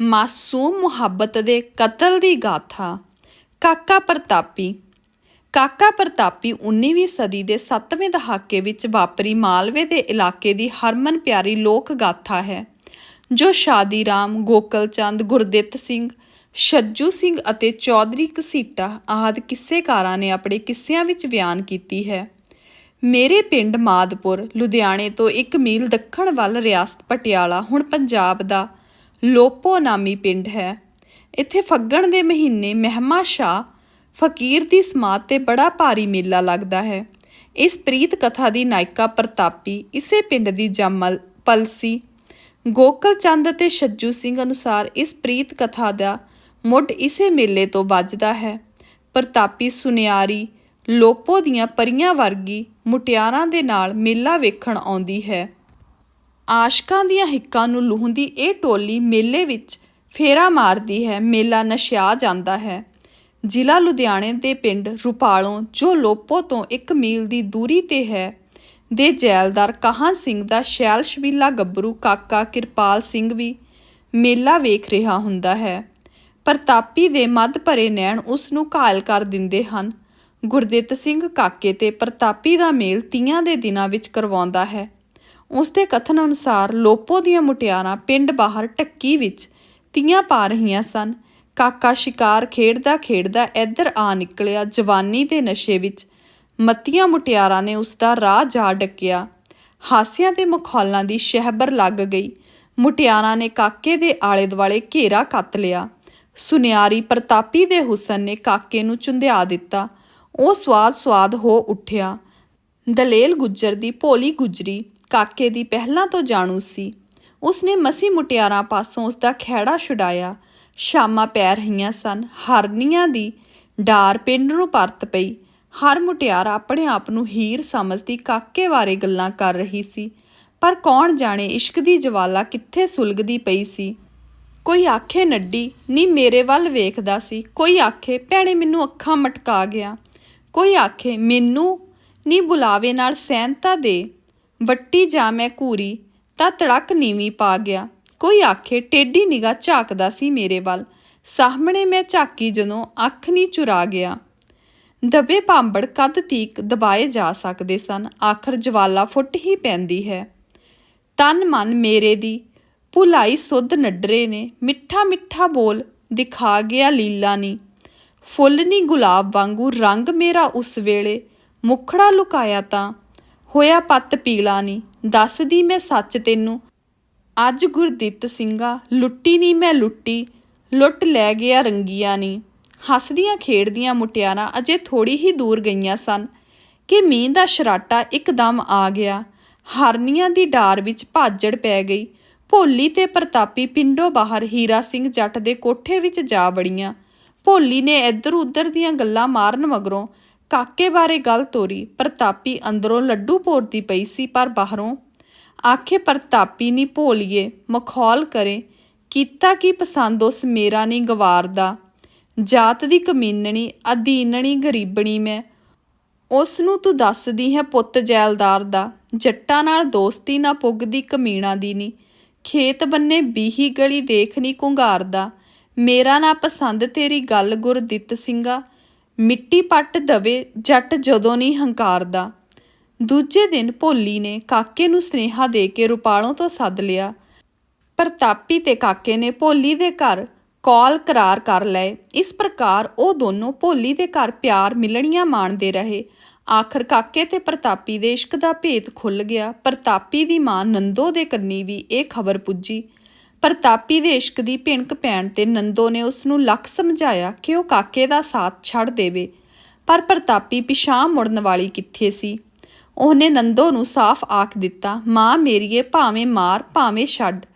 ਮਾਸੂਮ ਮੁਹੱਬਤ ਦੇ ਕਤਲ ਦੀ ਗਾਥਾ। ਕਾਕਾ ਪ੍ਰਤਾਪੀ। ਕਾਕਾ ਪ੍ਰਤਾਪੀ 19ਵੀਂ ਸਦੀ ਦੇ 7ਵੇਂ ਦਹਾਕੇ ਵਿੱਚ ਵਾਪਰੀ ਮਾਲਵੇ ਦੇ ਇਲਾਕੇ ਦੀ ਹਰਮਨ ਪਿਆਰੀ ਲੋਕ ਗਾਥਾ ਹੈ, ਜੋ ਸ਼ਾਦੀ ਰਾਮ, ਗੋਕਲ ਚੰਦ, ਗੁਰਦਿੱਤ ਸਿੰਘ, ਛੱਜੂ ਸਿੰਘ ਅਤੇ ਚੌਧਰੀ ਘਸੀਟਾ ਆਦਿ ਕਿੱਸੇਕਾਰਾਂ ਨੇ ਆਪਣੇ ਕਿੱਸਿਆਂ ਵਿੱਚ ਬਿਆਨ ਕੀਤੀ ਹੈ। ਮੇਰੇ ਪਿੰਡ ਮਾਦਪੁਰ, ਲੁਧਿਆਣੇ ਤੋਂ 1 ਮੀਲ ਦੱਖਣ ਵੱਲ ਰਿਆਸਤ ਪਟਿਆਲਾ, ਹੁਣ ਪੰਜਾਬ ਦਾ ਲੋਪੋ ਨਾਮੀ ਪਿੰਡ ਹੈ। ਇੱਥੇ ਫੱਗਣ ਦੇ ਮਹੀਨੇ ਮਹਿਮਾ ਸ਼ਾ ਫਕੀਰ ਦੀ ਸਮਾਧ ਤੇ ਬੜਾ ਭਾਰੀ ਮੇਲਾ ਲੱਗਦਾ ਹੈ। ਇਸ ਪ੍ਰੀਤ ਕਥਾ ਦੀ ਨਾਇਕਾ ਪ੍ਰਤਾਪੀ ਇਸੇ ਪਿੰਡ ਦੀ ਜਮਲ ਪਲਸੀ ਗੋਕਲ ਚੰਦ ਅਤੇ ਛੱਜੂ ਸਿੰਘ ਅਨੁਸਾਰ ਇਸ ਪ੍ਰੀਤ ਕਥਾ ਦਾ ਮੁੱਢ ਇਸੇ ਮੇਲੇ ਤੋਂ ਵੱਜਦਾ ਹੈ। ਪ੍ਰਤਾਪੀ ਸੁਨਿਆਰੀ ਲੋਪੋ ਦੀਆਂ ਪਰੀਆਂ ਵਰਗੀ ਮੁਟਿਆਰਾਂ ਦੇ ਨਾਲ ਮੇਲਾ ਵੇਖਣ ਆਉਂਦੀ ਹੈ। ਆਸ਼ਕਾਂ ਦੀਆਂ ਹਿੱਕਾਂ ਨੂੰ ਲੂਹੰਦੀ ਇਹ ਟੋਲੀ ਮੇਲੇ ਵਿੱਚ ਫੇਰਾ ਮਾਰਦੀ ਹੈ, ਮੇਲਾ ਨਸ਼ਿਆ ਜਾਂਦਾ ਹੈ। ਜ਼ਿਲ੍ਹਾ ਲੁਧਿਆਣੇ ਦੇ ਪਿੰਡ ਰੁਪਾਲੋਂ, ਜੋ ਲੋਪੋ ਤੋਂ 1 ਮੀਲ ਦੀ ਦੂਰੀ ਤੇ ਹੈ, ਦੇ ਜੈਲਦਾਰ ਕਾਹਾਂ ਸਿੰਘ ਦਾ ਸ਼ੈਲ ਸ਼ਬੀਲਾ ਗੱਭਰੂ ਕਾਕਾ ਕਿਰਪਾਲ ਸਿੰਘ ਵੀ ਮੇਲਾ ਵੇਖ ਰਿਹਾ ਹੁੰਦਾ ਹੈ। ਪ੍ਰਤਾਪੀ ਦੇ ਮੱਧ ਭਰੇ ਨੈਣ ਉਸ ਨੂੰ ਘਾਇਲ ਕਰ ਦਿੰਦੇ ਹਨ। ਗੁਰਦਿੱਤ ਸਿੰਘ ਕਾਕੇ ਤੇ ਪ੍ਰਤਾਪੀ ਦਾ ਮੇਲ ਤੀਆਂ ਦੇ ਦਿਨਾਂ ਵਿੱਚ ਕਰਵਾਉਂਦਾ ਹੈ। ਉਸ ਦੇ ਕਥਨ ਅਨੁਸਾਰ ਲੋਪੋ ਦੀਆਂ ਮੁਟਿਆਰਾਂ ਪਿੰਡ ਬਾਹਰ ਟੱਕੀ ਵਿੱਚ ਤੀਆਂ ਪਾ ਰਹੀਆਂ ਸਨ। ਕਾਕਾ ਸ਼ਿਕਾਰ ਖੇਡਦਾ ਖੇਡਦਾ ਇੱਧਰ ਆ ਨਿਕਲਿਆ। ਜਵਾਨੀ ਦੇ ਨਸ਼ੇ ਵਿੱਚ ਮੱਤੀਆਂ ਮੁਟਿਆਰਾਂ ਨੇ ਉਸ ਦਾ ਰਾਹ ਜਾ ਡੱਕਿਆ। ਹਾਸਿਆਂ ਤੇ ਮਖੌਲਾਂ ਦੀ ਸ਼ਹਿਬਰ ਲੱਗ ਗਈ। ਮੁਟਿਆਰਾਂ ਨੇ ਕਾਕੇ ਦੇ ਆਲੇ ਦੁਆਲੇ ਘੇਰਾ ਕੱਤ ਲਿਆ। ਸੁਨਿਆਰੀ ਪ੍ਰਤਾਪੀ ਦੇ ਹੁਸਨ ਨੇ ਕਾਕੇ ਨੂੰ ਚੁੰਧਿਆ ਦਿੱਤਾ। ਉਹ ਸਵਾਦ ਸਵਾਦ ਹੋ ਉੱਠਿਆ। ਦਲੇਲ ਗੁੱਜਰ ਦੀ ਭੋਲੀ ਗੁਜਰੀ ਕਾਕੇ ਦੀ ਪਹਿਲਾਂ ਤੋਂ ਜਾਣੂ ਸੀ। ਉਸਨੇ ਮਸੀ ਮੁਟਿਆਰਾਂ ਪਾਸੋਂ ਉਸਦਾ ਖਹਿੜਾ ਛੁਡਾਇਆ। ਸ਼ਾਮਾਂ ਪੈ ਰਹੀਆਂ ਸਨ। ਹਰਨੀਆਂ ਦੀ ਡਾਰ ਪਿੰਡ ਨੂੰ ਪਰਤ ਪਈ। ਹਰ ਮੁਟਿਆਰ ਆਪਣੇ ਆਪ ਨੂੰ ਹੀਰ ਸਮਝਦੀ ਕਾਕੇ ਬਾਰੇ ਗੱਲਾਂ ਕਰ ਰਹੀ ਸੀ। ਪਰ ਕੌਣ ਜਾਣੇ ਇਸ਼ਕ ਦੀ ਜਵਾਲਾ ਕਿੱਥੇ ਸੁਲਗਦੀ ਪਈ ਸੀ। ਕੋਈ ਆਖੇ ਨੱਡੀ, ਨੀ ਮੇਰੇ ਵੱਲ ਵੇਖਦਾ ਸੀ। ਕੋਈ ਆਖੇ, ਭੈਣੇ, ਮੈਨੂੰ ਅੱਖਾਂ ਮਟਕਾ ਗਿਆ। ਕੋਈ ਆਖੇ, ਮੈਨੂੰ? ਨੀ, ਬੁਲਾਵੇ ਨਾਲ ਸਹਿਨਤਾ ਦੇ। ਵੱਟੀ ਜਾ ਮੈਂ ਘੂਰੀ ਤਾਂ ਤੜਕ ਨੀਵੀਂ ਪਾ ਗਿਆ। ਕੋਈ ਆਖੇ, ਟੇਢੀ ਨਿਗਾਹ ਝਾਕਦਾ ਸੀ ਮੇਰੇ ਵੱਲ। ਸਾਹਮਣੇ ਮੈਂ ਝਾਕੀ ਜਦੋਂ ਅੱਖ ਨਹੀਂ ਚੁਰਾ ਗਿਆ। ਦਬੇ ਭਾਂਬੜ ਕੱਦ ਤੀਕ ਦਬਾਏ ਜਾ ਸਕਦੇ ਸਨ। ਆਖਰ ਜਵਾਲਾ ਫੁੱਟ ਹੀ ਪੈਂਦੀ ਹੈ। ਤਨ ਮਨ ਮੇਰੇ ਦੀ। ਭੁਲਾਈ ਸੁੱਧ ਨੱਡਰੇ ਨੇ। ਮਿੱਠਾ ਮਿੱਠਾ ਬੋਲ ਦਿਖਾ ਗਿਆ ਲੀਲਾ ਨੀ। ਫੁੱਲ ਨੀ ਗੁਲਾਬ ਵਾਂਗੂ ਰੰਗ ਮੇਰਾ ਉਸ ਵੇਲੇ। ਮੁਖੜਾ ਲੁਕਾਇਆ ਤਾਂ ਹੋਇਆ ਪੱਤ ਪੀਲਾ ਨੀ, ਦੱਸਦੀ ਮੈਂ ਸੱਚ ਤੈਨੂੰ। ਅੱਜ ਗੁਰਦਿੱਤ ਸਿੰਘਾ, ਲੁੱਟੀ ਨੀ ਮੈਂ ਲੁੱਟੀ, ਲੁੱਟ ਲੈ ਗਿਆ ਰੰਗੀਆਂ ਨੀ। ਹੱਸਦੀਆਂ ਖੇਡਦੀਆਂ ਮੁਟਿਆਰਾਂ ਅਜੇ ਥੋੜੀ ਹੀ ਦੂਰ ਗਈਆਂ ਸਨ, ਕਿ ਮੀਂਹ ਦਾ ਸ਼ਰਾਟਾ ਇੱਕਦਮ ਆ ਗਿਆ। ਹਰਨੀਆਂ ਦੀ ਡਾਰ ਵਿੱਚ ਭਾਜੜ ਪੈ ਗਈ। ਭੋਲੀ ਤੇ ਪ੍ਰਤਾਪੀ ਪਿੰਡੋਂ ਬਾਹਰ ਹੀਰਾ ਸਿੰਘ ਜੱਟ ਦੇ ਕੋਠੇ ਵਿੱਚ ਜਾ ਵੜੀਆਂ। ਭੋਲੀ ਨੇ ਇੱਧਰ ਉੱਧਰ ਦੀਆਂ ਗੱਲਾਂ ਮਾਰਨ ਮਗਰੋਂ ਕਾਕੇ ਬਾਰੇ ਗੱਲ ਤੋਰੀ। ਪ੍ਰਤਾਪੀ ਅੰਦਰੋਂ ਲੱਡੂ ਪੋਰਦੀ ਪਈ ਸੀ, ਪਰ ਬਾਹਰੋਂ ਆਖੇ, ਪ੍ਰਤਾਪੀ, ਨੀ ਭੋਲੀਏ, ਮਖੌਲ ਕਰੇ। ਕੀਤਾ ਕੀ ਪਸੰਦ ਉਸ ਮੇਰਾ ਨਹੀਂ ਗਵਾਰਦਾ ਜਾਤ ਦੀ ਕਮੀਨਣੀ, ਅਧੀਨਣੀ, ਗਰੀਬਣੀ ਮੈਂ। ਉਸ ਨੂੰ ਤੂੰ ਦੱਸਦੀ ਹੈ ਪੁੱਤ ਜੈਲਦਾਰ ਦਾ। ਜੱਟਾਂ ਨਾਲ ਦੋਸਤੀ ਨਾ ਪੁੱਗਦੀ ਕਮੀਣਾ ਦੀ ਨੀ। ਖੇਤ ਬੰਨੇ ਬੀਹੀ ਗਲੀ ਦੇਖ ਨਹੀਂ ਕੁੰਗਾਰਦਾ ਮੇਰਾ ਨਾ ਪਸੰਦ ਤੇਰੀ ਗੱਲ ਗੁਰਦਿੱਤ ਸਿੰਘਾ। ਮਿੱਟੀ ਪੱਟ ਦਵੇ, ਜੱਟ ਜਦੋਂ ਨਹੀਂ ਹੰਕਾਰਦਾ। ਦੂਜੇ ਦਿਨ ਭੋਲੀ ਨੇ ਕਾਕੇ ਨੂੰ ਸਨੇਹਾ ਦੇ ਕੇ ਰੁਪਾਲੋਂ ਤੋਂ ਸੱਦ ਲਿਆ। ਪ੍ਰਤਾਪੀ ਤੇ ਕਾਕੇ ਨੇ ਭੋਲੀ ਦੇ ਘਰ ਕਾਲ ਕਰਾਰ ਕਰ ਲਏ। ਇਸ ਪ੍ਰਕਾਰ ਉਹ ਦੋਨੋਂ ਭੋਲੀ ਦੇ ਘਰ ਪਿਆਰ ਮਿਲਣੀਆਂ ਮਾਣਦੇ ਰਹੇ। ਆਖਰ ਕਾਕੇ ਤੇ ਪ੍ਰਤਾਪੀ ਦੇ ਇਸ਼ਕ ਦਾ ਭੇਤ ਖੁੱਲ ਗਿਆ। ਪ੍ਰਤਾਪੀ ਦੀ ਮਾਂ ਨੰਦੋ ਦੇ ਕੰਨੀ ਵੀ ਇਹ ਖਬਰ ਪੁੱਜੀ। ਪ੍ਰਤਾਪੀ ਦੇ ਇਸ਼ਕ ਦੀ ਭਿਣਕ ਪੈਣ ਤੇ ਨੰਦੋ ਨੇ ਉਸ ਨੂੰ ਲੱਖ ਸਮਝਾਇਆ ਕਿ ਉਹ ਕਾਕੇ ਦਾ ਸਾਥ ਛੱਡ ਦੇਵੇ। ਪਰ ਪ੍ਰਤਾਪੀ ਪਿਛਾਂ ਮੁੜਨ ਵਾਲੀ ਕਿੱਥੇ ਸੀ? ਉਹਨੇ ਨੰਦੋ ਨੂੰ ਸਾਫ਼ ਆਖ ਦਿੱਤਾ, ਮਾਂ ਮੇਰੀਏ, ਭਾਵੇਂ ਮਾਰ, ਭਾਵੇਂ ਛੱਡ।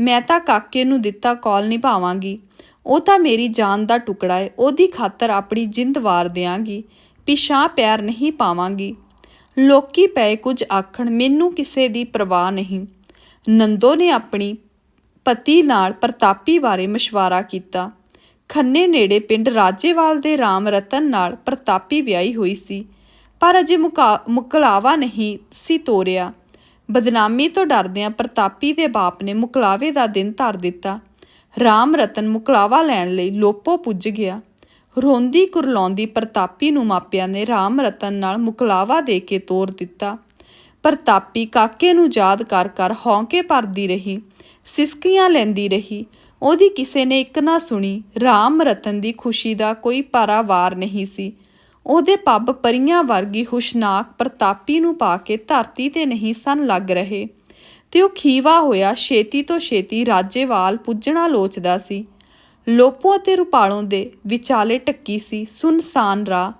ਮੈਂ ਤਾਂ ਕਾਕੇ ਨੂੰ ਦਿੱਤਾ ਕੌਲ ਨਿਭਾਵਾਂਗੀ। ਉਹ ਤਾਂ ਮੇਰੀ ਜਾਨ ਦਾ ਟੁਕੜਾ ਏ। ਉਹਦੀ ਖਾਤਰ ਆਪਣੀ ਜਿੰਦ ਵਾਰ ਦਿਆਂਗੀ। ਪਿਛਾਂ ਪੈਰ ਨਹੀਂ ਪਾਵਾਂਗੀ। ਲੋਕੀ ਪਏ ਕੁਝ ਆਖਣ, ਮੈਨੂੰ ਕਿਸੇ ਦੀ ਪਰਵਾਹ ਨਹੀਂ। ਨੰਦੋ ਨੇ ਆਪਣੀ ਪਤੀ ਨਾਲ ਪ੍ਰਤਾਪੀ ਬਾਰੇ ਮਸ਼ਵਰਾ ਕੀਤਾ। ਖੰਨੇ ਨੇੜੇ ਪਿੰਡ ਰਾਜੇਵਾਲ ਦੇ ਰਾਮ ਰਤਨ ਨਾਲ ਪ੍ਰਤਾਪੀ ਵਿਆਹੀ ਹੋਈ ਸੀ। ਪਰ ਅਜੇ ਮੁਕਾ- ਮੁਕਲਾਵਾ ਨਹੀਂ ਸੀ ਤੋਰਿਆ। ਬਦਨਾਮੀ ਤੋਂ ਡਰਦਿਆਂ ਪ੍ਰਤਾਪੀ ਦੇ ਬਾਪ ਨੇ ਮੁਕਲਾਵੇ ਦਾ ਦਿਨ ਧਰ ਦਿੱਤਾ। ਰਾਮ ਰਤਨ ਮੁਕਲਾਵਾ ਲੈਣ ਲਈ ਲੋਪੋ ਪੁੱਜ ਗਿਆ। ਰੋਂਦੀ ਕੁਰਲਾਉਂਦੀ ਪ੍ਰਤਾਪੀ ਨੂੰ ਮਾਪਿਆਂ ਨੇ ਰਾਮ ਰਤਨ ਨਾਲ ਮੁਕਲਾਵਾ ਦੇ ਕੇ ਤੋਰ ਦਿੱਤਾ। ਪ੍ਰਤਾਪੀ ਕਾਕੇ ਨੂੰ ਯਾਦ ਕਰ ਕਰ ਹੌਂਕੇ ਭਰਦੀ ਰਹੀ। ਸਿਸਕੀਆਂ ਲੈਂਦੀ ਰਹੀ। ਉਹਦੀ ਕਿਸੇ ਨੇ ਇੱਕ ਨਾ ਸੁਣੀ। ਰਾਮ ਰਤਨ ਦੀ ਖੁਸ਼ੀ ਦਾ ਕੋਈ ਪਾਰਾਵਾਰ ਨਹੀਂ ਸੀ। ਉਹਦੇ ਪੱਬ ਪਰੀਆਂ ਵਰਗੀ ਹੁਸ਼ਨਾਕ ਪ੍ਰਤਾਪੀ ਨੂੰ ਪਾ ਕੇ ਧਰਤੀ ਤੇ ਨਹੀਂ ਸਨ ਲੱਗ ਰਹੇ। ਤੇ ਉਹ ਖੀਵਾ ਹੋਇਆ ਛੇਤੀ ਤੋਂ ਛੇਤੀ ਰਾਜੇਵਾਲ ਪੁੱਜਣਾ ਲੋਚਦਾ ਸੀ। ਲੋਪੋ ਅਤੇ ਰੁਪਾਲੋਂ ਦੇ ਵਿਚਾਲੇ ਟੱਕੀ ਸੀ ਸੁਨਸਾਨ ਰਾਹ।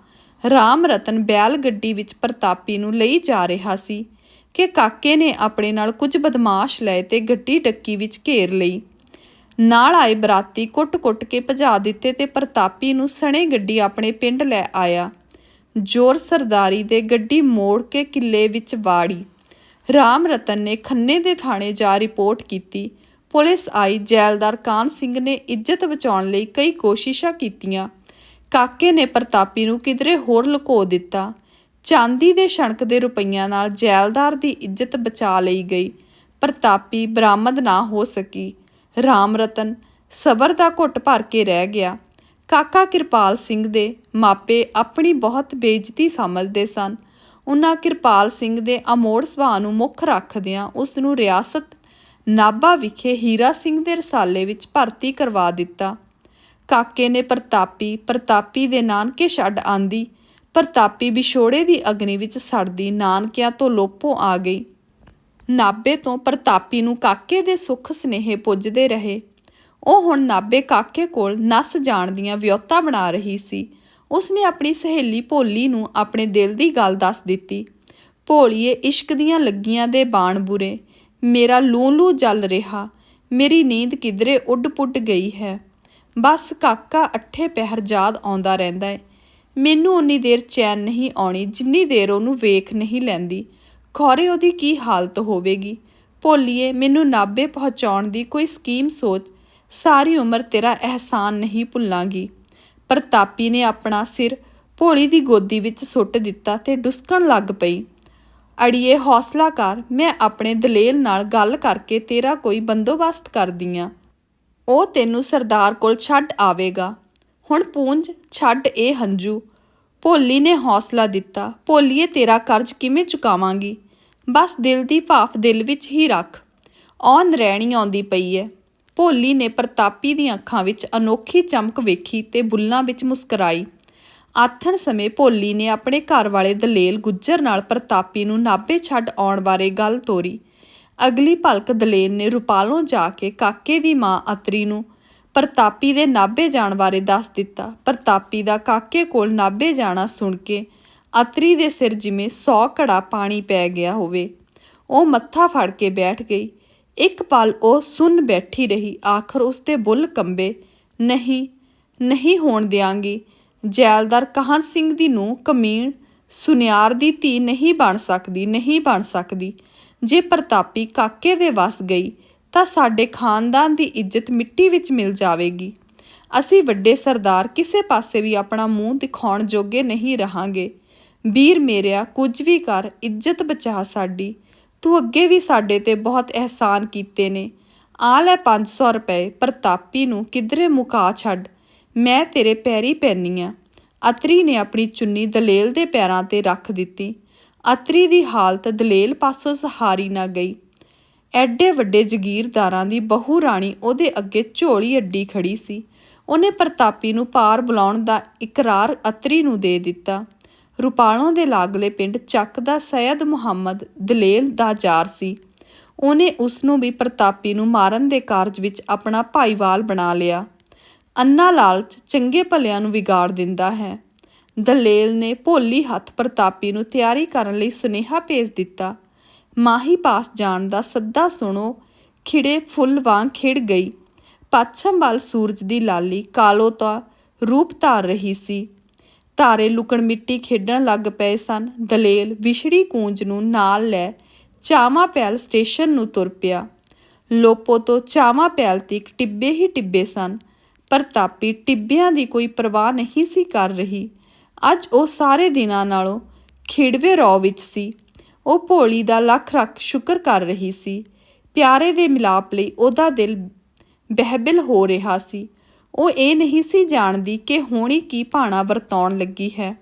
ਰਾਮ ਰਤਨ ਬੈਲ ਗੱਡੀ ਵਿੱਚ ਪ੍ਰਤਾਪੀ ਨੂੰ ਲਈ ਜਾ ਰਿਹਾ ਸੀ। ਕਿ ਕਾਕੇ ਨੇ ਆਪਣੇ ਨਾਲ ਕੁਝ ਬਦਮਾਸ਼ ਲਏ ਤੇ ਗੱਡੀ ਡੱਕੀ ਵਿੱਚ ਘੇਰ ਲਈ। ਨਾਲ ਆਏ ਬਰਾਤੀ ਕੁੱਟ-ਕੁੱਟ ਕੇ ਭਜਾ ਦਿੱਤੇ ਤੇ ਪ੍ਰਤਾਪੀ ਨੂੰ ਸਣੇ ਗੱਡੀ ਆਪਣੇ ਪਿੰਡ ਲੈ ਆਇਆ। ਜੋਰ ਸਰਦਾਰੀ ਦੇ ਗੱਡੀ ਮੋੜ ਕੇ ਕਿੱਲੇ ਵਿੱਚ ਵਾੜੀ। ਰਾਮ ਰਤਨ ਨੇ ਖੰਨੇ ਦੇ ਥਾਣੇ ਜਾ ਰਿਪੋਰਟ ਕੀਤੀ। ਪੁਲਿਸ ਆਈ, ਜੈਲਦਾਰ ਕਾਨ ਸਿੰਘ ਨੇ ਇੱਜ਼ਤ ਬਚਾਉਣ ਲਈ ਕਈ ਕੋਸ਼ਿਸ਼ਾਂ ਕੀਤੀਆਂ। ਕਾਕੇ ਨੇ ਪ੍ਰਤਾਪੀ ਨੂੰ ਕਿਧਰੇ ਹੋਰ ਲੁਕੋ ਦਿੱਤਾ। ਚਾਂਦੀ ਦੇ ਛਣਕ ਦੇ ਰੁਪਈਆਂ ਨਾਲ ਜੈਲਦਾਰ ਦੀ ਇੱਜ਼ਤ ਬਚਾ ਲਈ ਗਈ। ਪ੍ਰਤਾਪੀ ਬਰਾਮਦ ਨਾ ਹੋ ਸਕੀ। ਰਾਮ ਰਤਨ ਸਬਰ ਦਾ ਘੁੱਟ ਭਰ ਕੇ ਰਹਿ ਗਿਆ। ਕਾਕਾ ਕਿਰਪਾਲ ਸਿੰਘ ਦੇ ਮਾਪੇ ਆਪਣੀ ਬਹੁਤ ਬੇਇੱਜ਼ਤੀ ਸਮਝਦੇ ਸਨ। ਉਹਨਾਂ ਕਿਰਪਾਲ ਸਿੰਘ ਦੇ ਅਮੋੜ ਸੁਭਾਅ ਨੂੰ ਮੁੱਖ ਰੱਖਦਿਆਂ ਉਸ ਨੂੰ ਰਿਆਸਤ ਨਾਭਾ ਵਿਖੇ ਹੀਰਾ ਸਿੰਘ ਦੇ ਰਸਾਲੇ ਵਿੱਚ ਭਰਤੀ ਕਰਵਾ ਦਿੱਤਾ। ਕਾਕੇ ਨੇ ਪ੍ਰਤਾਪੀ ਪ੍ਰਤਾਪੀ ਦੇ ਨਾਨਕੇ ਛੱਡ ਆਂਦੀ। ਪ੍ਰਤਾਪੀ ਵਿਛੋੜੇ ਦੀ ਅਗਨੀ ਵਿੱਚ ਸੜਦੀ ਨਾਨਕਿਆਂ ਤੋਂ ਲੋਪੋ ਆ ਗਈ। ਨਾਬੇ ਤੋਂ ਪ੍ਰਤਾਪੀ ਨੂੰ ਕਾਕੇ ਦੇ ਸੁੱਖ ਸਨੇਹੇ ਪੁੱਜਦੇ ਰਹੇ। ਉਹ ਹੁਣ ਨਾਬੇ ਕਾਕੇ ਕੋਲ ਨਸ ਜਾਣ ਦੀਆਂ ਵਿਉਤਾ ਬਣਾ ਰਹੀ ਸੀ। ਉਸਨੇ ਆਪਣੀ ਸਹੇਲੀ ਭੋਲੀ ਨੂੰ ਆਪਣੇ ਦਿਲ ਦੀ ਗੱਲ ਦੱਸ ਦਿੱਤੀ। ਭੋਲੀਏ, ਇਸ਼ਕ ਦੀਆਂ ਲੱਗੀਆਂ ਦੇ ਬਾਣ ਬੁਰੇ। ਮੇਰਾ ਲੂ ਲੂ ਜਲ ਰਿਹਾ। ਮੇਰੀ ਨੀਂਦ ਕਿਧਰੇ ਉੱਡ ਪੁੱਡ ਗਈ ਹੈ। ਬਸ ਕਾਕਾ ਅੱਠੇ ਪਹਿਰ ਯਾਦ ਆਉਂਦਾ ਰਹਿੰਦਾ ਹੈ। ਮੈਨੂੰ ਉਨੀ ਦੇਰ ਚੈਨ ਨਹੀਂ ਆਉਣੀ, ਜਿੰਨੀ ਦੇਰ ਉਹਨੂੰ ਵੇਖ ਨਹੀਂ ਲੈਂਦੀ। ਖੌਰੇ ਉਹਦੀ ਕੀ ਹਾਲਤ ਹੋਵੇਗੀ? ਭੋਲੀਏ, ਮੈਨੂੰ ਨਾਬੇ ਪਹੁੰਚਾਉਣ ਦੀ ਕੋਈ ਸਕੀਮ ਸੋਚ। ਸਾਰੀ ਉਮਰ ਤੇਰਾ ਅਹਿਸਾਨ ਨਹੀਂ ਭੁੱਲਾਂਗੀ। ਪ੍ਰਤਾਪੀ ਨੇ ਆਪਣਾ ਸਿਰ ਭੋਲੀ ਦੀ ਗੋਦੀ ਵਿੱਚ ਸੁੱਟ ਦਿੱਤਾ ਤੇ ਡੁਸਕਣ ਲੱਗ ਪਈ। ਅੜੀਏ ਹੌਸਲਾ ਕਰ ਮੈਂ ਆਪਣੇ ਦਲੇਲ ਨਾਲ ਗੱਲ ਕਰਕੇ ਤੇਰਾ ਕੋਈ ਬੰਦੋਬਸਤ ਕਰਦੀ ਆਂ। ਉਹ ਤੈਨੂੰ ਸਰਦਾਰ ਕੋਲ ਛੱਡ ਆਵੇਗਾ। ਹੁਣ ਪੂੰਜ ਛੱਡ ਇਹ ਹੰਝੂ। ਭੋਲੀ ਨੇ ਹੌਸਲਾ ਦਿੱਤਾ, ਭੋਲੀਏ ਤੇਰਾ ਕਰਜ਼ ਕਿਵੇਂ ਚੁਕਾਵਾਂਗੀ? ਬਸ ਦਿਲ ਦੀ ਭਾਫ ਦਿਲ ਵਿੱਚ ਹੀ ਰੱਖ। ਔਨ ਰਹਿਣੀ ਆਉਂਦੀ ਪਈ ਐ ਭੋਲੀ ਨੇ ਪ੍ਰਤਾਪੀ ਦੀਆਂ ਅੱਖਾਂ ਵਿੱਚ ਅਨੋਖੀ ਚਮਕ ਵੇਖੀ ਤੇ ਬੁੱਲਾਂ ਵਿੱਚ ਮੁਸਕਰਾਈ। ਆਥਣ ਸਮੇਂ ਭੋਲੀ ਨੇ ਆਪਣੇ ਘਰ ਵਾਲੇ ਦਲੇਲ ਗੁੱਜਰ ਨਾਲ ਪ੍ਰਤਾਪੀ ਨੂੰ ਨਾਭੇ ਛੱਡ ਆਉਣ ਬਾਰੇ ਗੱਲ ਤੋਰੀ। ਅਗਲੀ ਭਲਕ ਦਲੇਲ ਨੇ ਰੁਪਾਲੋਂ ਜਾ ਕੇ ਕਾਕੇ ਦੀ ਮਾਂ ਅਤਰੀ ਨੂੰ ਪ੍ਰਤਾਪੀ ਦੇ ਨਾਭੇ ਜਾਣ ਬਾਰੇ ਦੱਸ ਦਿੱਤਾ। ਪ੍ਰਤਾਪੀ ਦਾ ਕਾਕੇ ਕੋਲ ਨਾਭੇ ਜਾਣਾ ਸੁਣ ਕੇ ਅਤਰੀ ਦੇ ਸਿਰ ਜਿਵੇਂ 100 ਘੜਾ ਪਾਣੀ ਪੈ ਗਿਆ ਹੋਵੇ, ਉਹ ਮੱਥਾ ਫੜ ਕੇ ਬੈਠ ਗਈ। ਇੱਕ ਪਲ ਉਹ ਸੁੰਨ ਬੈਠੀ ਰਹੀ। ਆਖਰ ਉਸ ਤੇ ਬੁੱਲ ਕੰਬੇ, ਨਹੀਂ ਨਹੀਂ ਹੋਣ ਦਿਆਂਗੀ। ਜੈਲਦਾਰ ਕਾਹਨ ਸਿੰਘ ਦੀ ਨੂੰ ਕਮੀਣ, ਸੁਨਿਆਰ ਦੀ ਧੀ ਨਹੀਂ ਬਣ ਸਕਦੀ, ਨਹੀਂ ਬਣ ਸਕਦੀ। ਜੇ ਪ੍ਰਤਾਪੀ ਕਾਕੇ ਦੇ ਵਸ ਗਈ ਤਾਂ ਸਾਡੇ ਖਾਨਦਾਨ ਦੀ ਇੱਜ਼ਤ ਮਿੱਟੀ ਵਿੱਚ ਮਿਲ ਜਾਵੇਗੀ। ਅਸੀਂ ਵੱਡੇ ਸਰਦਾਰ ਕਿਸੇ ਪਾਸੇ ਵੀ ਆਪਣਾ ਮੂੰਹ ਦਿਖਾਉਣ ਜੋਗੇ ਨਹੀਂ ਰਹਾਂਗੇ। ਵੀਰ ਮੇਰਿਆ, ਕੁਝ ਵੀ ਕਰ, ਇੱਜ਼ਤ ਬਚਾ ਸਾਡੀ। ਤੂੰ ਅੱਗੇ ਵੀ ਸਾਡੇ ਤੇ ਬਹੁਤ ਅਹਿਸਾਨ ਕੀਤੇ ਨੇ। ਆ ਲੈ 500 ਰੁਪਏ, ਪ੍ਰਤਾਪੀ ਨੂੰ ਕਿਧਰੇ ਮੁਕਾ ਛੱਡ। ਮੈਂ ਤੇਰੇ ਪੈਰੀ ਪੈਣੀ ਆ। ਅਤਰੀ ਨੇ ਆਪਣੀ ਚੁੰਨੀ ਦਲੇਲ ਦੇ ਪੈਰਾਂ ਤੇ ਰੱਖ ਦਿੱਤੀ। ਅਤਰੀ ਦੀ ਹਾਲਤ ਦਲੇਲ ਪਾਸੋਂ ਸਹਾਰੀ ਨਾ ਗਈ। ਐਡੇ ਵੱਡੇ ਜ਼ਗੀਰਦਾਰਾਂ ਦੀ ਬਹੂ ਰਾਣੀ ਉਹਦੇ ਅੱਗੇ ਝੋਲੀ ਅੱਡੀ ਖੜੀ ਸੀ। ਉਹਨੇ ਪ੍ਰਤਾਪੀ ਨੂੰ ਪਾਰ ਬੁਲਾਉਣ ਦਾ ਇਕਰਾਰ ਅਤਰੀ ਨੂੰ ਦੇ ਦਿੱਤਾ। ਰੁਪਾਲੋਂ ਦੇ ਲਾਗਲੇ ਪਿੰਡ ਚੱਕ ਦਾ ਸੈਦ ਮੁਹੰਮਦ ਦਲੇਲ ਦਾ ਜਾਰ ਸੀ। ਉਹਨੇ ਉਸ ਨੂੰ ਵੀ ਪ੍ਰਤਾਪੀ ਨੂੰ ਮਾਰਨ ਦੇ ਕਾਰਜ ਵਿੱਚ ਆਪਣਾ ਭਾਈਵਾਲ ਬਣਾ ਲਿਆ। ਅੰਨਾ ਲਾਲਚ ਚੰਗੇ ਭਲਿਆਂ ਨੂੰ ਵਿਗਾੜ ਦਿੰਦਾ ਹੈ। ਦਲੇਲ ਨੇ ਭੋਲੀ ਹੱਥ ਪ੍ਰਤਾਪੀ ਨੂੰ ਤਿਆਰੀ ਕਰਨ ਲਈ ਸੁਨੇਹਾ ਭੇਜ ਦਿੱਤਾ। ਮਾਹੀ ਪਾਸ ਜਾਣ ਦਾ ਸੱਦਾ ਸੁਣੋ, ਖਿੜੇ ਫੁੱਲ ਵਾਂਗ ਖਿੜ ਗਈ। ਪੱਛਮ ਵੱਲ ਸੂਰਜ ਦੀ ਲਾਲੀ ਕਾਲੋ ਤਾਂ ਰੂਪ ਧਾਰ ਰਹੀ ਸੀ। ਤਾਰੇ ਲੁਕਣ ਮਿੱਟੀ ਖੇਡਣ ਲੱਗ ਪਏ ਸਨ। ਦਲੇਲ ਵਿਛੜੀ ਕੂੰਜ ਨੂੰ ਨਾਲ ਲੈ ਚਾਵਾ ਪੈਲ ਸਟੇਸ਼ਨ ਨੂੰ ਤੁਰ ਪਿਆ। ਲੋਪੋ ਤੋਂ ਚਾਵਾ ਪੈਲ ਤੀਕ ਟਿੱਬੇ ਹੀ ਟਿੱਬੇ ਸਨ ਪ੍ਰਤਾਪੀ ਟਿੱਬਿਆਂ ਦੀ ਕੋਈ ਪਰਵਾਹ ਨਹੀਂ ਸੀ ਕਰ ਰਹੀ। ਅੱਜ ਉਹ ਸਾਰੇ ਦਿਨਾਂ ਨਾਲੋਂ ਖਿੜਵੇ ਰੌ ਵਿੱਚ ਸੀ। ਉਹ ਭੋਲੀ ਦਾ ਲੱਖ ਰੱਖ ਸ਼ੁਕਰ ਕਰ ਰਹੀ ਸੀ। ਪਿਆਰੇ ਦੇ ਮਿਲਾਪ ਲਈ ਉਹਦਾ ਦਿਲ ਬਹਿਬਲ ਹੋ ਰਿਹਾ ਸੀ। ਉਹ ਇਹ ਨਹੀਂ ਸੀ ਜਾਣਦੀ ਕਿ ਹੋਣੀ ਕੀ ਭਾਣਾ ਵਰਤਾਉਣ ਲੱਗੀ ਹੈ।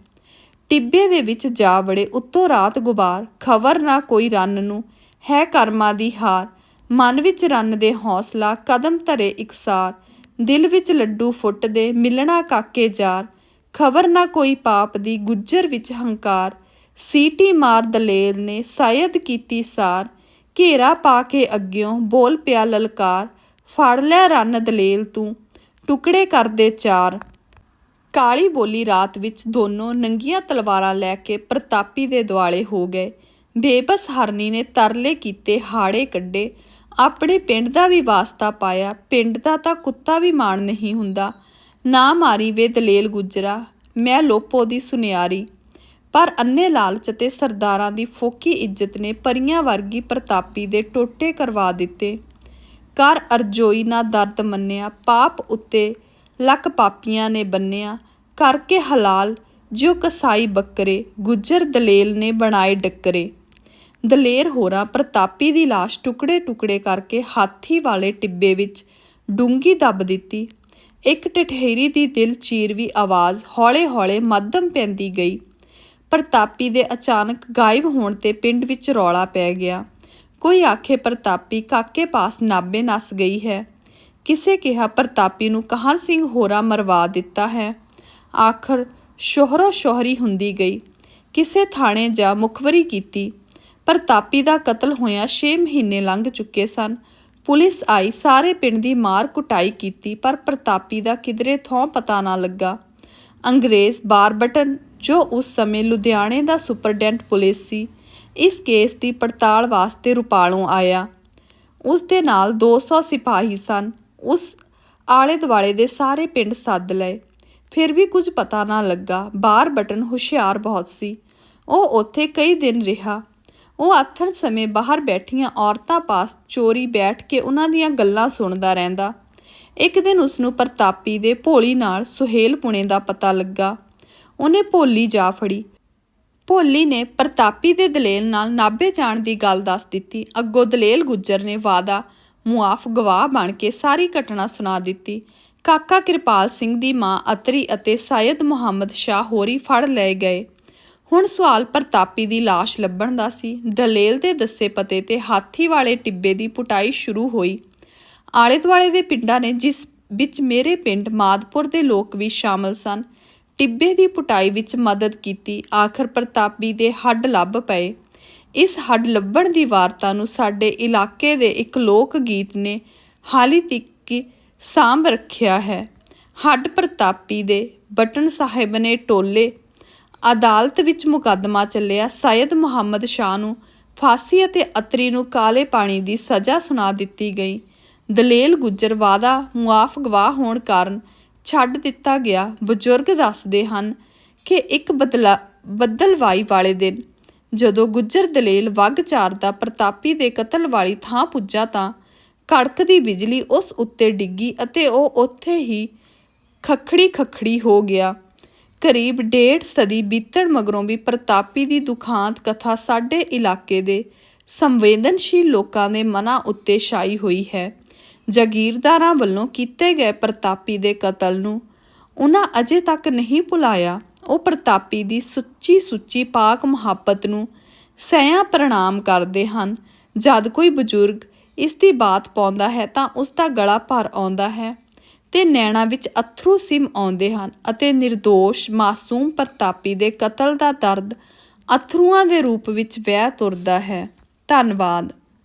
ਟਿੱਬੇ ਦੇ ਵਿੱਚ ਜਾ ਵੜੇ ਉੱਤੋਂ ਰਾਤ ਗੁਬਾਰ, ਖਬਰ ਨਾ ਕੋਈ ਰੰਨ ਨੂੰ, ਹੈ ਕਰਮਾਂ ਦੀ ਹਾਰ। ਮਨ ਵਿੱਚ ਰੰਨ ਦੇ ਹੌਸਲਾ, ਕਦਮ ਧਰੇ ਇਕਸਾਰ। ਦਿਲ ਵਿੱਚ ਲੱਡੂ ਫੁੱਟਦੇ, ਮਿਲਣਾ ਕਾਕੇ ਜਾਰ। ਖਬਰ ਨਾ ਕੋਈ ਪਾਪ ਦੀ, ਗੁੱਜਰ ਵਿੱਚ ਹੰਕਾਰ। ਸੀਟੀ ਮਾਰ ਦਲੇਰ ਨੇ ਸਾਇਦ ਕੀਤੀ ਸਾਰ, ਘੇਰਾ ਪਾ ਕੇ ਅੱਗਿਓਂ ਬੋਲ ਪਿਆ ਲਲਕਾਰ, ਫੜ ਲੈ ਰੰਨ ਦਲੇਲ ਤੂੰ, ਟੁਕੜੇ ਕਰਦੇ ਚਾਰ। ਕਾਲੀ ਬੋਲੀ ਰਾਤ ਵਿੱਚ ਦੋਨੋਂ ਨੰਗੀਆਂ ਤਲਵਾਰਾਂ ਲੈ ਕੇ ਪ੍ਰਤਾਪੀ ਦੇ ਦੁਆਲੇ ਹੋ ਗਏ। ਬੇਬਸ ਹਰਨੀ ਨੇ ਤਰਲੇ ਕੀਤੇ ਹਾੜੇ ਕੱਢੇ। ਆਪਣੇ ਪਿੰਡ ਦਾ ਵੀ ਵਾਸਤਾ ਪਾਇਆ, ਪਿੰਡ ਦਾ ਤਾਂ ਕੁੱਤਾ ਵੀ ਮਾਣ ਨਹੀਂ ਹੁੰਦਾ। ਨਾ ਮਾਰੀ ਵੇ ਦਲੇਲ ਗੁਜਰਾ, ਮੈਂ ਲੋਪੋ ਦੀ ਸੁਨਿਆਰੀ। ਪਰ ਅੰਨੇ ਲਾਲਚ ਅਤੇ ਸਰਦਾਰਾਂ ਦੀ ਫੋਕੀ ਇੱਜ਼ਤ ਨੇ ਪਰੀਆਂ ਵਰਗੀ ਪ੍ਰਤਾਪੀ ਦੇ ਟੋਟੇ ਕਰਵਾ ਦਿੱਤੇ। ਕਰ ਅਰਜੋਈ ਨਾ ਦਰਦ ਮੰਨਿਆ, ਪਾਪ ਉੱਤੇ ਲੱਕ ਪਾਪੀਆਂ ਨੇ ਬੰਨਿਆ ਕਰਕੇ ਹਲਾਲ ਜੋ ਕਸਾਈ ਬੱਕਰੇ, ਗੁੱਜਰ ਦਲੇਲ ਨੇ ਬਣਾਏ ਡੱਕਰੇ। ਦਲੇਰ ਹੋਰਾਂ ਪ੍ਰਤਾਪੀ ਦੀ ਲਾਸ਼ ਟੁਕੜੇ ਟੁਕੜੇ ਕਰਕੇ ਹਾਥੀ ਵਾਲੇ ਟਿੱਬੇ ਵਿੱਚ ਡੂੰਗੀ ਦੱਬ ਦਿੱਤੀ। ਇੱਕ ਟਠੇਰੀ ਦੀ ਦਿਲ ਚੀਰਵੀ ਆਵਾਜ਼ ਹੌਲੇ-ਹੌਲੇ ਮੱਧਮ ਪੈਂਦੀ ਗਈ। ਪ੍ਰਤਾਪੀ ਦੇ ਅਚਾਨਕ ਗਾਇਬ ਹੋਣ ਤੇ ਪਿੰਡ ਵਿੱਚ ਰੌਲਾ ਪੈ ਗਿਆ। ਕੋਈ ਆਖੇ ਪ੍ਰਤਾਪੀ, ਕਾਕੇ ਪਾਸ ਨਾਬੇ ਨਸ ਗਈ ਹੈ। ਕਿਸੇ ਕਿਹਾ ਪ੍ਰਤਾਪੀ ਨੂੰ ਕਹਾਂ ਸਿੰਘ ਹੋਰਾ ਮਰਵਾ ਦਿੱਤਾ ਹੈ। ਆਖਰ ਸ਼ੋਹਰੋ ਸ਼ੋਹਰੀ ਹੁੰਦੀ ਗਈ। ਕਿਸੇ ਥਾਣੇ ਜਾ ਮੁਖਬਰੀ ਕੀਤੀ। ਪ੍ਰਤਾਪੀ ਦਾ ਕਤਲ ਹੋਇਆ 6 ਮਹੀਨੇ ਲੰਘ ਚੁੱਕੇ ਸਨ। ਪੁਲਿਸ ਆਈ, ਸਾਰੇ ਪਿੰਡ ਦੀ ਮਾਰ ਕੁਟਾਈ ਕੀਤੀ, ਪਰ ਪ੍ਰਤਾਪੀ ਦਾ ਕਿਧਰੇ ਥੋਂ ਪਤਾ ਨਾ ਲੱਗਾ। ਅੰਗਰੇਜ਼ ਬਾਰਬਟਨ ਜੋ ਉਸ ਸਮੇਂ ਲੁਧਿਆਣੇ ਦਾ ਸੁਪਰਡੈਂਟ ਪੁਲਿਸ ਸੀ, ਇਸ ਕੇਸ ਦੀ ਪੜਤਾਲ ਵਾਸਤੇ ਰੁਪਾਲੋਂ ਆਇਆ। ਉਸ ਦੇ ਨਾਲ 200 ਸਿਪਾਹੀ ਸਨ। ਉਸ ਆਲੇ ਦੁਆਲੇ ਦੇ ਸਾਰੇ ਪਿੰਡ ਸੱਦ ਲਏ। ਫਿਰ ਵੀ ਕੁਝ ਪਤਾ ਨਾ ਲੱਗਾ ਬਾਰ ਬਟਨ ਹੁਸ਼ਿਆਰ ਬਹੁਤ ਸੀ। ਉਹ ਉੱਥੇ ਕਈ ਦਿਨ ਰਿਹਾ। ਉਹ ਆਥਣ ਸਮੇਂ ਬਾਹਰ ਬੈਠੀਆਂ ਔਰਤਾਂ ਪਾਸ ਚੋਰੀ ਬੈਠ ਕੇ ਉਹਨਾਂ ਦੀਆਂ ਗੱਲਾਂ ਸੁਣਦਾ ਰਹਿੰਦਾ। ਇੱਕ ਦਿਨ ਉਸ ਨੂੰ ਪ੍ਰਤਾਪੀ ਦੇ ਭੋਲੀ ਨਾਲ ਸੁਹੇਲ ਪੁਣੇ ਦਾ ਪਤਾ ਲੱਗਾ। ਉਹਨੇ ਭੋਲੀ ਜਾ ਫੜੀ। ਭੋਲੀ ਨੇ ਪ੍ਰਤਾਪੀ ਦੇ ਦਲੇਲ ਨਾਲ ਨਾਭੇ ਜਾਣ ਦੀ ਗੱਲ ਦੱਸ ਦਿੱਤੀ। ਅੱਗੋਂ ਦਲੇਲ ਗੁੱਜਰ ਨੇ ਵਾਦਾ ਮੁਆਫ ਗਵਾਹ ਬਣ ਕੇ ਸਾਰੀ ਘਟਨਾ ਸੁਣਾ ਦਿੱਤੀ। ਕਾਕਾ ਕਿਰਪਾਲ ਸਿੰਘ ਦੀ ਮਾਂ ਅਤਰੀ ਅਤੇ ਸਾਇਦ ਮੁਹੰਮਦ ਸ਼ਾਹ ਹੋਰੀ ਫੜ ਲਏ ਗਏ। ਹੁਣ ਸਵਾਲ ਪ੍ਰਤਾਪੀ ਦੀ ਲਾਸ਼ ਲੱਭਣ ਦਾ ਸੀ। ਦਲੇਲ ਦੇ ਦੱਸੇ ਪਤੇ ਤੇ ਹਾਥੀ ਵਾਲੇ ਟਿੱਬੇ ਦੀ ਪੁਟਾਈ ਸ਼ੁਰੂ ਹੋਈ। ਆਲੇ ਦੁਆਲੇ ਦੇ ਪਿੰਡਾਂ ਨੇ ਜਿਸ ਵਿੱਚ ਮੇਰੇ ਪਿੰਡ ਮਾਦਪੁਰ ਦੇ ਲੋਕ ਵੀ ਸ਼ਾਮਲ ਸਨ ਟਿੱਬੇ ਦੀ ਪੁਟਾਈ ਵਿੱਚ ਮਦਦ ਕੀਤੀ, ਆਖਰ ਪ੍ਰਤਾਪੀ ਦੇ ਹੱਡ ਲੱਭ ਪਏ। ਇਸ ਹੱਡ ਲੱਭਣ ਦੀ ਵਾਰਤਾ ਨੂੰ ਸਾਡੇ ਇਲਾਕੇ ਦੇ ਇੱਕ ਲੋਕ ਗੀਤ ਨੇ ਹਾਲੀ ਤੱਕ ਸਾਂਭ ਰੱਖਿਆ ਹੈ। ਹੱਡ ਪ੍ਰਤਾਪੀ ਦੇ ਬਟਨ ਸਾਹਿਬ ਨੇ ਟੋਲੇ, ਅਦਾਲਤ ਵਿੱਚ ਮੁਕੱਦਮਾ ਚੱਲਿਆ। ਸੈਦ ਮੁਹੰਮਦ ਸ਼ਾਹ ਨੂੰ ਫਾਂਸੀ ਅਤੇ ਅਤਰੀ ਨੂੰ ਕਾਲੇ ਪਾਣੀ ਦੀ ਸਜ਼ਾ ਸੁਣਾ ਦਿੱਤੀ ਗਈ। ਦਲੇਲ ਗੁੱਜਰ ਵਾਦਾ ਮੁਆਫ ਗਵਾਹ ਹੋਣ ਕਾਰਨ ਛੱਡ ਦਿੱਤਾ ਗਿਆ। ਬਜ਼ੁਰਗ ਦੱਸਦੇ ਹਨ ਕਿ ਇੱਕ ਬਦਲਾ ਬੱਦਲਵਾਈ ਵਾਲੇ ਦਿਨ ਜਦੋਂ ਗੁੱਜਰ ਦਲੇਲ ਵੱਗ ਚਾਰਦਾ ਪ੍ਰਤਾਪੀ ਦੇ ਕਤਲ ਵਾਲੀ ਥਾਂ ਪੁੱਜਾ ਤਾਂ ਕੜਕਦੀ ਬਿਜਲੀ ਉਸ ਉੱਤੇ ਡਿੱਗੀ ਅਤੇ ਉਹ ਉੱਥੇ ਹੀ ਖਖੜੀ ਖਖੜੀ ਹੋ ਗਿਆ। ਕਰੀਬ ਡੇਢ ਸਦੀ ਬੀਤਣ ਮਗਰੋਂ ਵੀ ਪ੍ਰਤਾਪੀ ਦੀ ਦੁਖਾਂਤ ਕਥਾ ਸਾਡੇ ਇਲਾਕੇ ਦੇ ਸੰਵੇਦਨਸ਼ੀਲ ਲੋਕਾਂ ਦੇ ਮਨਾਂ ਉੱਤੇ ਛਾਈ ਹੋਈ ਹੈ। ਜਾਗੀਰਦਾਰਾਂ ਵੱਲੋਂ ਕੀਤੇ ਗਏ ਪ੍ਰਤਾਪੀ ਦੇ ਕਤਲ ਨੂੰ ਉਹਨਾਂ ਅਜੇ ਤੱਕ ਨਹੀਂ ਭੁਲਾਇਆ। ਉਹ ਪ੍ਰਤਾਪੀ ਦੀ ਸੁੱਚੀ ਸੁੱਚੀ ਪਾਕ ਮੁਹੱਬਤ ਨੂੰ ਸਹਿਆਂ ਪ੍ਰਣਾਮ ਕਰਦੇ ਹਨ। ਜਦ ਕੋਈ ਬਜ਼ੁਰਗ ਇਸ ਦੀ ਬਾਤ ਪਾਉਂਦਾ ਹੈ ਤਾਂ ਉਸ ਦਾ ਗਲਾ ਭਰ ਆਉਂਦਾ ਹੈ ਤੇ ਨੈਣਾ ਵਿੱਚ ਅਥਰੂ ਸਿਮ ਆਉਂਦੇ ਹਨ ਅਤੇ નિર્ਦੋਸ਼ ਮਾਸੂਮ ਪ੍ਰਤਾਪੀ ਦੇ ਕਤਲ ਦਾ ਦਰਦ ਅਥਰੂਆਂ ਦੇ ਰੂਪ ਵਿੱਚ ਵਹਿ ਤੁਰਦਾ ਹੈ। ਧੰਨਵਾਦ।